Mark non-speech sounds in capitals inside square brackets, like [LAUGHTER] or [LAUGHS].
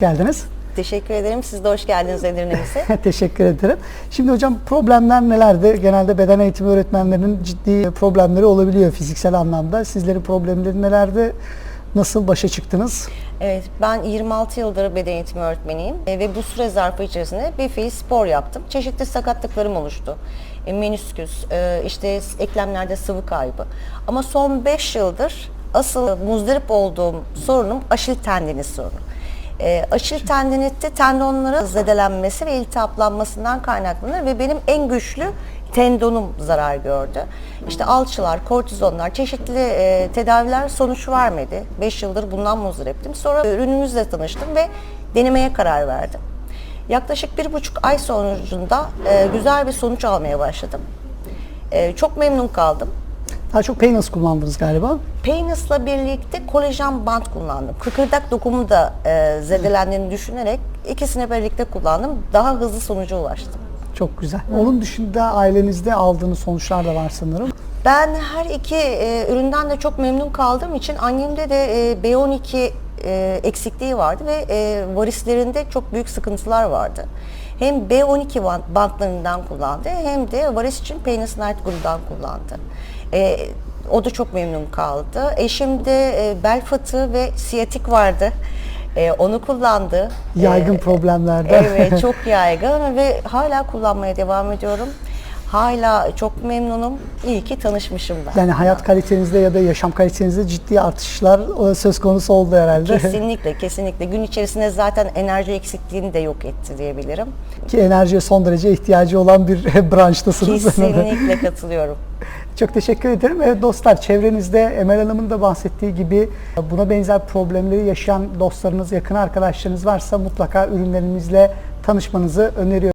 geldiniz. Teşekkür ederim. Siz de hoş geldiniz Edirne'mize. [LAUGHS] Teşekkür ederim. Şimdi hocam problemler nelerdi? Genelde beden eğitimi öğretmenlerinin ciddi problemleri olabiliyor fiziksel anlamda. Sizlerin problemleri nelerdi? Nasıl başa çıktınız? evet, ben 26 yıldır beden eğitimi öğretmeniyim E, ve bu süre zarfı içerisinde bir fiil spor yaptım. Çeşitli sakatlıklarım oluştu. E, menisküs, e, işte eklemlerde sıvı kaybı. Ama son 5 yıldır asıl muzdarip olduğum sorunum aşil tendini sorunu. E, aşil tendinitte tendonların zedelenmesi ve iltihaplanmasından kaynaklanır ve benim en güçlü tendonum zarar gördü. İşte alçılar, kortizonlar, çeşitli e, tedaviler sonuç vermedi. 5 yıldır bundan muzdariptim. Sonra ürünümüzle tanıştım ve denemeye karar verdim. Yaklaşık bir buçuk ay sonucunda e, güzel bir sonuç almaya başladım. E, çok memnun kaldım. Daha çok Painless kullandınız galiba. Peynas'la birlikte kolajen bant kullandım. Kıkırdak dokumu da e, zedelendiğini düşünerek ikisini birlikte kullandım. Daha hızlı sonuca ulaştım. Çok güzel. Onun dışında ailenizde aldığınız sonuçlar da var sanırım. Ben her iki e, üründen de çok memnun kaldığım için annemde de e, B12 e, eksikliği vardı ve e, varislerinde çok büyük sıkıntılar vardı. Hem B12 bant- bantlarından kullandı hem de varis için Penis Night grubundan kullandı. E, o da çok memnun kaldı. Eşim de e, bel fıtığı ve siyatik vardı. E, onu kullandı. Yaygın E, problemlerden. Evet [LAUGHS] çok yaygın ve hala kullanmaya devam ediyorum. Hala çok memnunum. İyi ki tanışmışım ben. Yani hayat kalitenizde ya da yaşam kalitenizde ciddi artışlar e, söz konusu oldu herhalde. Kesinlikle, kesinlikle. Gün içerisinde zaten enerji eksikliğini de yok etti diyebilirim. Ki enerjiye son derece ihtiyacı olan bir [LAUGHS] branştasınız. Kesinlikle [LAUGHS] katılıyorum. Çok teşekkür ederim. Evet dostlar çevrenizde Emel Hanım'ın da bahsettiği gibi buna benzer problemleri yaşayan dostlarınız, yakın arkadaşlarınız varsa mutlaka ürünlerimizle tanışmanızı öneriyorum.